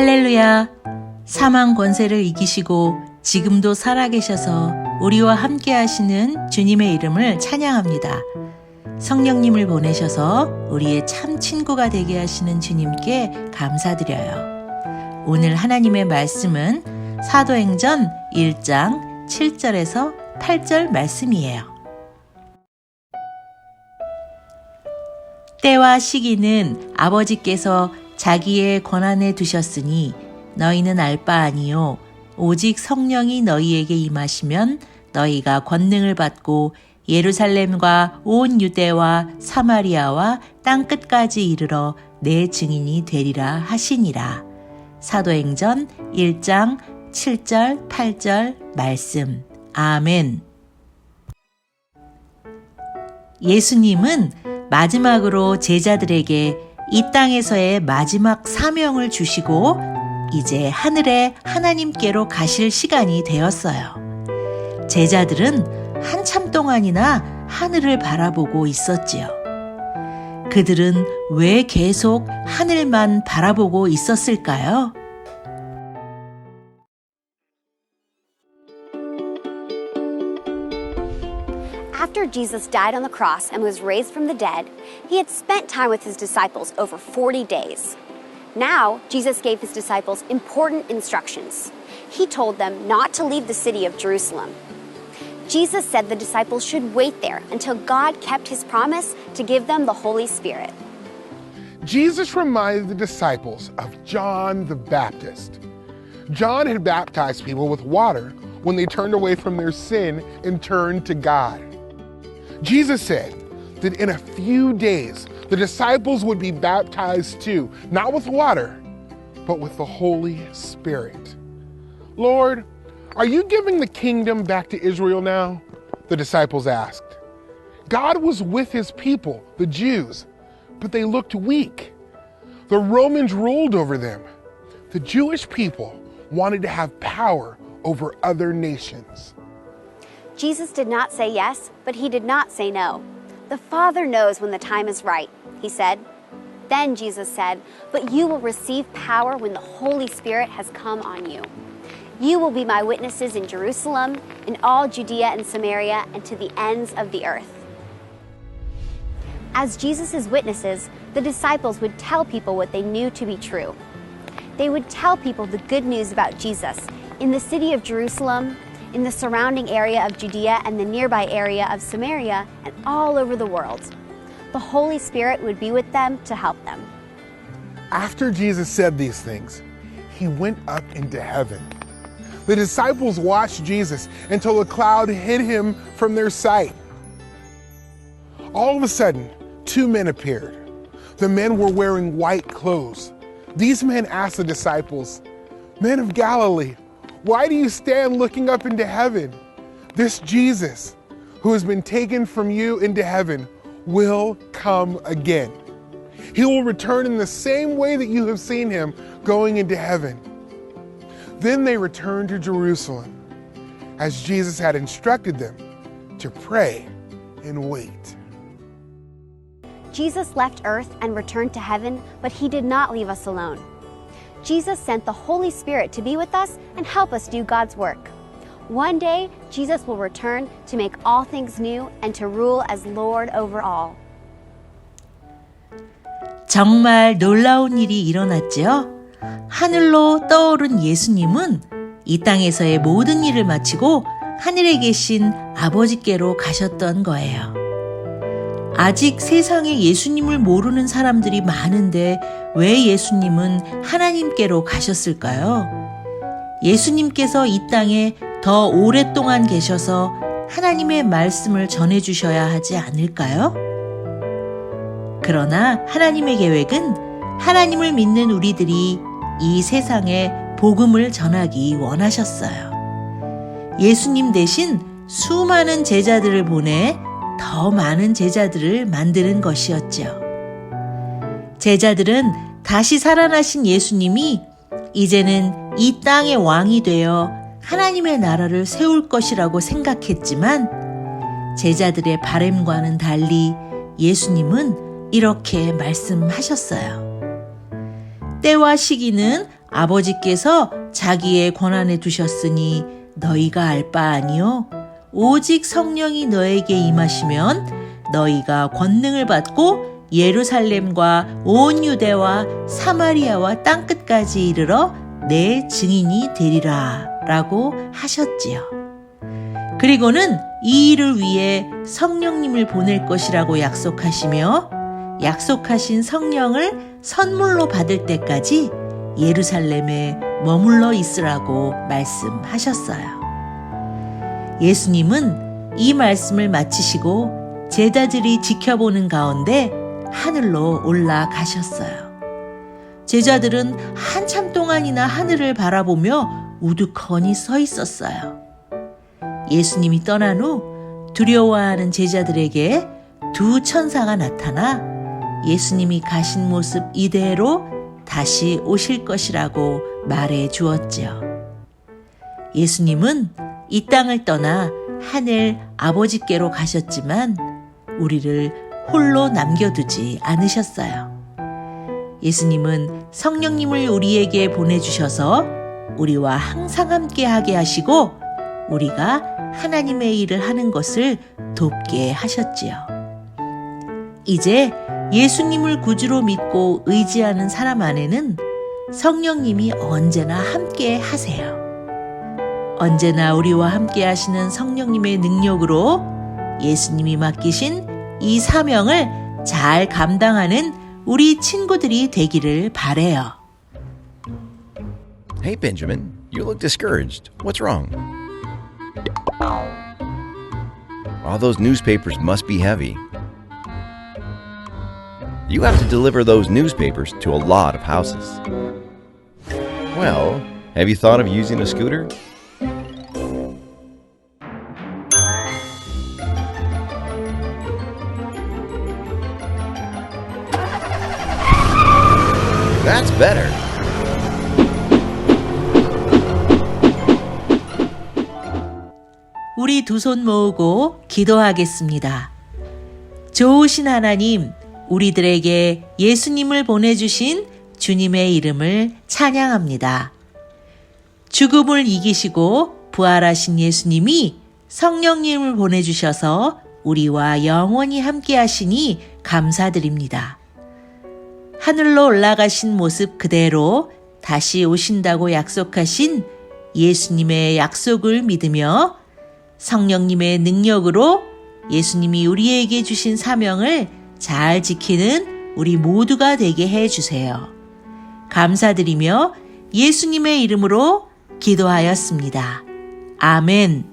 할렐루야! 사망 권세를 이기시고 지금도 살아계셔서 우리와 함께 하시는 주님의 이름을 찬양합니다. 성령님을 보내셔서 우리의 참 친구가 되게 하시는 주님께 감사드려요. 오늘 하나님의 말씀은 사도행전 1장 7절에서 8절 말씀이에요. 때와 시기는 아버지께서 자기의 권한에 두셨으니 너희는 알 바 아니요 오직 성령이 너희에게 임하시면 너희가 권능을 받고 예루살렘과 온 유대와 사마리아와 땅 끝까지 이르러 내 증인이 되리라 하시니라. 사도행전 1장 7절 8절 말씀. 아멘. 예수님은 마지막으로 제자들에게 이 땅에서의 마지막 사명을 주시고 이제 하늘에 하나님께로 가실 시간이 되었어요. 제자들은 한참 동안이나 하늘을 바라보고 있었지요. 그들은 왜 계속 하늘만 바라보고 있었을까요? After Jesus died on the cross and was raised from the dead, he had spent time with his disciples over 40 days. Now, Jesus gave his disciples important instructions. He told them not to leave the city of Jerusalem. Jesus said the disciples should wait there until God kept his promise to give them the Holy Spirit. Jesus reminded the disciples of John the Baptist. John had baptized people with water when they turned away from their sin and turned to God. Jesus said that in a few days the disciples would be baptized too, not with water, but with the Holy Spirit. Lord, are you giving the kingdom back to Israel now? The disciples asked. God was with his people, the Jews, but they looked weak. The Romans ruled over them. The Jewish people wanted to have power over other nations. Jesus did not say yes, but he did not say no. The Father knows when the time is right, he said. Then Jesus said, But you will receive power when the Holy Spirit has come on you. You will be my witnesses in Jerusalem, in all Judea and Samaria, and to the ends of the earth. As Jesus' witnesses, the disciples would tell people what they knew to be true. They would tell people the good news about Jesus in the city of Jerusalem, in the surrounding area of Judea and the nearby area of Samaria, and all over the world. The Holy Spirit would be with them to help them. After Jesus said these things, he went up into heaven. The disciples watched Jesus until a cloud hid him from their sight. All of a sudden, two men appeared. The men were wearing white clothes. These men asked the disciples, Men of Galilee, why do you stand looking up into heaven? This Jesus, who has been taken from you into heaven, will come again. He will return in the same way that you have seen him going into heaven. Then they returned to Jerusalem, as Jesus had instructed them to pray and wait. Jesus left earth and returned to heaven, but he did not leave us alone. Jesus sent the Holy Spirit to be with us and help us do God's work. One day, Jesus will return to make all things new and to rule as Lord over all. 정말 놀라운 일이 일어났지요. 하늘로 떠오른 예수님은 이 땅에서의 모든 일을 마치고 하늘에 계신 아버지께로 가셨던 거예요. 아직 세상에 예수님을 모르는 사람들이 많은데 왜 예수님은 하나님께로 가셨을까요? 예수님께서 이 땅에 더 오랫동안 계셔서 하나님의 말씀을 전해주셔야 하지 않을까요? 그러나 하나님의 계획은 하나님을 믿는 우리들이 이 세상에 복음을 전하기 원하셨어요. 예수님 대신 수많은 제자들을 보내 더 많은 제자들을 만드는 것이었죠. 제자들은 다시 살아나신 예수님이 이제는 이 땅의 왕이 되어 하나님의 나라를 세울 것이라고 생각했지만 제자들의 바램과는 달리 예수님은 이렇게 말씀하셨어요. 때와 시기는 아버지께서 자기의 권한에 두셨으니 너희가 알 바 아니요 오직 성령이 너에게 임하시면 너희가 권능을 받고 예루살렘과 온 유대와 사마리아와 땅끝까지 이르러 내 증인이 되리라 라고 하셨지요. 그리고는 이 일을 위해 성령님을 보낼 것이라고 약속하시며 약속하신 성령을 선물로 받을 때까지 예루살렘에 머물러 있으라고 말씀하셨어요. 예수님은 이 말씀을 마치시고 제자들이 지켜보는 가운데 하늘로 올라가셨어요. 제자들은 한참 동안이나 하늘을 바라보며 우두커니 서 있었어요. 예수님이 떠난 후 두려워하는 제자들에게 두 천사가 나타나 예수님이 가신 모습 이대로 다시 오실 것이라고 말해 주었지요. 예수님은 이 땅을 떠나 하늘 아버지께로 가셨지만 우리를 홀로 남겨두지 않으셨어요. 예수님은 성령님을 우리에게 보내주셔서 우리와 항상 함께하게 하시고 우리가 하나님의 일을 하는 것을 돕게 하셨지요. 이제 예수님을 구주로 믿고 의지하는 사람 안에는 성령님이 언제나 함께 하세요. 언제나 우리와 함께 하시는 성령님의 능력으로 예수님이 맡기신 이 사명을 잘 감당하는 우리 친구들이 되기를 바래요. Hey, Benjamin, you look discouraged. What's wrong? All those newspapers must be heavy. You have to deliver those newspapers to a lot of houses. Well, have you thought of using a scooter? That's better. 우리 두 손 모으고 기도하겠습니다. 좋으신 하나님, 우리들에게 예수님을 보내주신 주님의 이름을 찬양합니다. 죽음을 이기시고 부활하신 예수님이 성령님을 보내주셔서 우리와 영원히 함께 하시니 감사드립니다. 하늘로 올라가신 모습 그대로 다시 오신다고 약속하신 예수님의 약속을 믿으며 성령님의 능력으로 예수님이 우리에게 주신 사명을 잘 지키는 우리 모두가 되게 해 주세요. 감사드리며 예수님의 이름으로 기도하였습니다. 아멘.